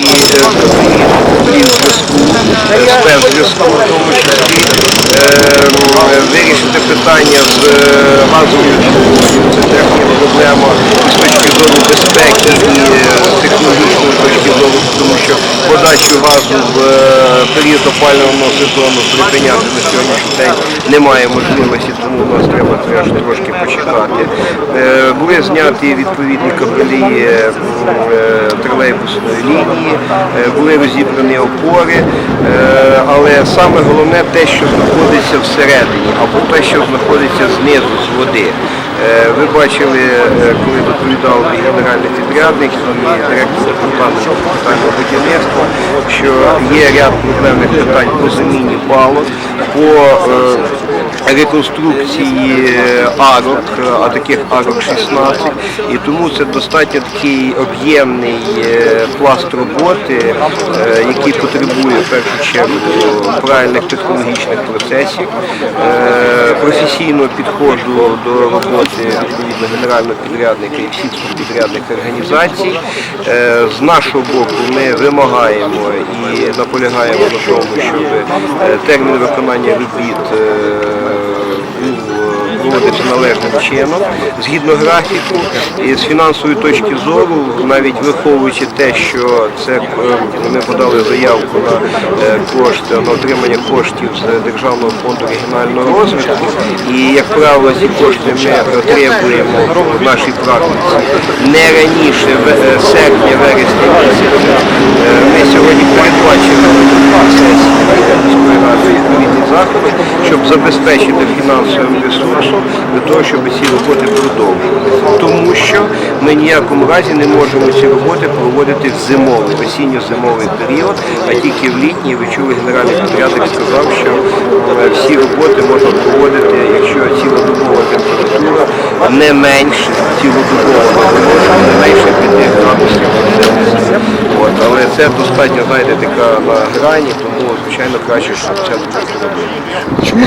і вирішити питання з е, газовою трубою. Це теж проблема з точки зору безпеки і е, технологічної точки зору, тому що подачу газу в е, період опалювального сезону припиняти на сьогоднішній день немає можливості, тому у нас треба трошки почекати. Е, Були зняті відповідні кабелі е, е, тролейбусної лінії, були розібрані опори, але саме головне те, що знаходиться всередині, або те, що знаходиться знизу з води. Е, Ви бачили, е, коли доповідав і генеральний підрядник і директор департаменту капітального будівництва, що є ряд проблемних питань по заміні балок, по е, реконструкції арок, а таких арок 16, і тому це достатньо такий об'ємний пласт роботи, який потребує в першу чергу правильних технологічних процесів, е, професійного підходу до роботи відповідно генерального підрядника і всіх підрядних організацій. Е, З нашого боку ми вимагаємо і наполягаємо на тому, щоб е, термін виконання робіт проводився належним чином, згідно графіку. І з фінансової точки зору, навіть виховуючи те, що це е, ми подали заявку на е, кошти, на отримання коштів з Державного фонду регіонального розвитку. І, як правило, ці кошти ми отримуємо в нашій практиці не раніше в- серпня-вересня місяця. Е, Ми сьогодні щоб забезпечити фінансовим ресурсом для того, щоб ці роботи продовжувалися. Тому що ми ніякому разі не можемо ці роботи проводити в зимовий, в осінньо-зимовий період, а тільки в літній, ви чули, генеральний підрядник сказав, що е, всі роботи можна проводити, якщо цілодобова температура не менше цілодобова, не менше це достатньо, знаєте, така на грані, тому звичайно краще, щоб це було.